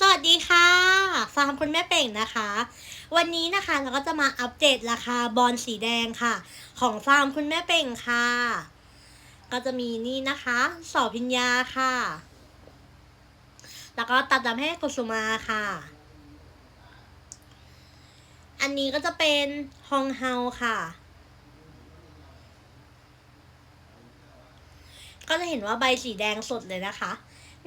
สวัสดีค่ะฟาร์มคุณแม่เป่งนะคะ วันนี้นะคะเราก็จะมาอัปเดตราคาบอลสีแดงค่ะ ของฟาร์มคุณแม่เป่งค่ะ ก็จะมีนี่นะคะสอบพิญญาค่ะ แล้วก็ตัดดำให้กุสุมาค่ะ อันนี้ก็จะเป็นฮองเฮาค่ะก็จะเห็นว่าใบสีแดงสดเลยนะคะ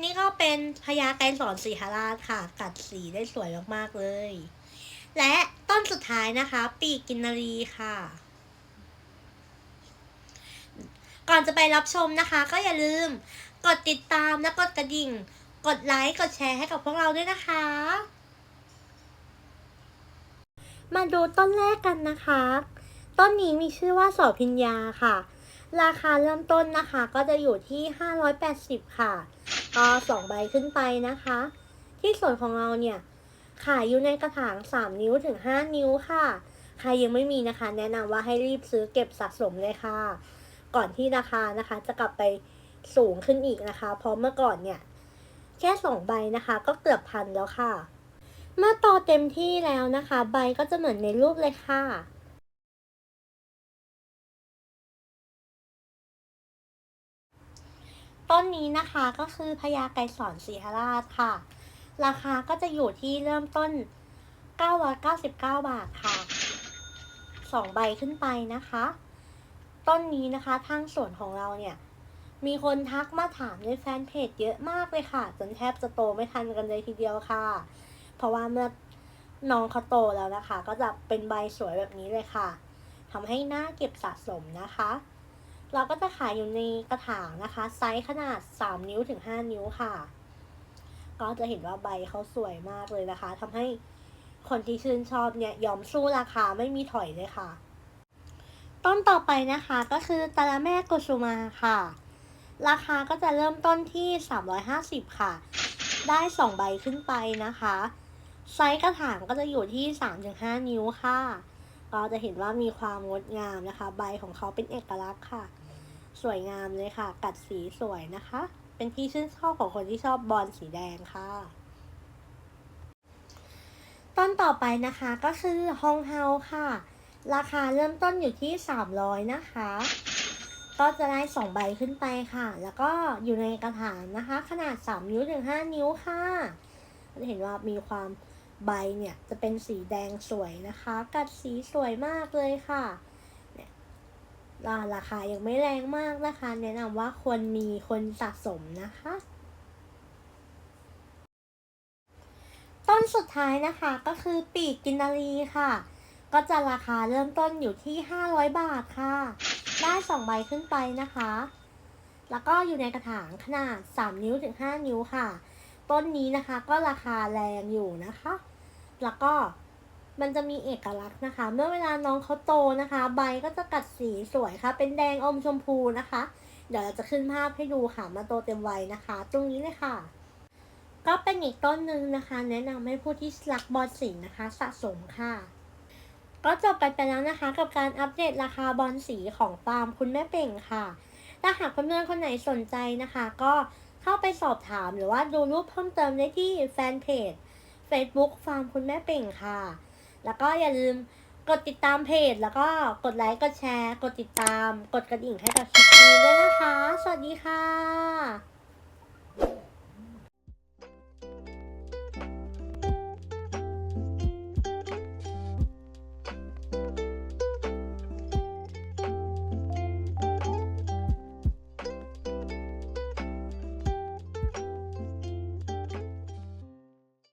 นี่ก็เป็นพญาไกรสอนสีหราชค่ะ กัดสีได้สวยมากๆเลย และต้นสุดท้ายนะคะ ปีกกินรีค่ะ ก่อนจะไปรับชมนะคะ ก็อย่าลืมกดติดตามและกดกระดิ่ง กดไลค์กดแชร์ให้กับพวกเราด้วยนะคะ มาดูต้นแรกกันนะคะ ต้นนี้มีชื่อว่าสอพิญญาค่ะ ราคาเริ่มต้นนะคะ ก็จะอยู่ที่ 580 ค่ะ ก็สองใบขึ้นไปนะคะ ที่ส่วนของเราเนี่ยขายอยู่ในกระถาง 3 นิ้วถึง 5 นิ้วค่ะ ใครยังไม่มีนะคะ แนะนำว่าให้รีบซื้อเก็บสะสมเลยค่ะ ก่อนที่ราคานะคะ จะกลับไปสูงขึ้นอีกนะคะ เพราะเมื่อก่อนเนี่ย แค่สองใบนะคะ ก็เกือบพันแล้วค่ะ เมื่อโตเต็มที่แล้วนะคะ ใบก็จะเหมือนในรูปเลยค่ะ ต้นนี้นะคะก็คือพญาไกสอนสีหราชค่ะ ราคาก็จะอยู่ที่เริ่มต้น 999 บาทค่ะสองใบขึ้นไปนะคะ ต้นนี้นะคะทางสวนของเราเนี่ย มีคนทักมาถามในแฟนเพจเยอะมากเลยค่ะ จนแทบจะโตไม่ทันกันเลยทีเดียวค่ะ เพราะว่าเมื่อน้องเขาโตแล้วนะคะ ก็จะเป็นใบสวยแบบนี้เลยค่ะทำให้หน่าเก็บสะสมนะคะ เราก็จะขายอยู่ในกระถางนะคะไซส์ขนาด 3 นิ้วถึง 5 นิ้วค่ะ ก็จะเห็นว่าใบเขาสวยมากเลยนะคะทำให้คนที่ชื่นชอบเนี่ยยอมสู้ราคาไม่มีถอยเลยค่ะ ต้นต่อไปนะคะก็คือตาลาแม่กุสุมาค่ะ ราคาก็จะเริ่มต้นที่ 350 ค่ะ ได้ 2 ใบขึ้นไปนะคะ ไซส์กระถางก็จะอยู่ที่ 3-5 นิ้วค่ะ ก็จะเห็นว่ามีความงดงามนะคะ ใบของเขาเป็นเอกลักษณ์ค่ะ สวยงามเลยค่ะ กัดสีสวยนะคะ เป็นที่ชื่นชอบของคนที่ชอบบอลสีแดงค่ะ ต้นต่อไปนะคะก็คือฮองเฮาค่ะ ราคาเริ่มต้นอยู่ที่ 300 นะคะ ก็จะได้2ใบขึ้นไปค่ะ แล้วก็อยู่ในกระถางนะคะ ขนาด 3 นิ้วถึง 5 นิ้วค่ะจะเห็นว่ามีความ ใบเนี่ยจะเป็นสีแดงสวยนะคะ กัดสีสวยมากเลยค่ะเนี่ยราคายังไม่แรงมากนะคะ แนะนำว่าควรมีคนสะสมนะคะ ต้นสุดท้ายนะคะก็คือปีกกินนารีค่ะ ก็จะราคาเริ่มต้นอยู่ที่ 500 บาทค่ะ ได้2ใบขึ้นไปนะคะ แล้วก็อยู่ในกระถางขนาด 3 นิ้วถึง 5 นิ้วค่ะต้นนี้นะคะก็ราคาแรงอยู่นะคะ แล้วก็มันจะมีเอกลักษณ์นะคะ เมื่อเวลาน้องเขาโตนะคะ ใบก็จะกัดสีสวยค่ะ เป็นแดงอมชมพูนะคะ เดี๋ยวเราจะขึ้นภาพให้ดูค่ะมาโตเต็มวัยนะคะ ตรงนี้เลยค่ะ ก็เป็นอีกต้นหนึ่งนะคะ แนะนำให้ผู้ที่รักบอลสีนะคะ สะสมค่ะ ก็จบไปไปแล้วนะคะ กับการอัปเดตราคาบอลสีของฟาร์มคุณแม่เป่งค่ะ ถ้าหากเพื่อนๆคนไหนสนใจนะคะ ก็เข้าไปสอบถามหรือว่าดูรูปเพิ่มเติมได้ที่แฟนเพจ Facebook ฟาร์มคุณแม่เป่งค่ะ แล้วก็อย่าลืมกดติดตามเพจ แล้วก็กดไลค์ กดแชร์ กดติดตาม กดกระดิ่งให้กับคลิปนี้ด้วยนะคะ สวัสดีค่ะ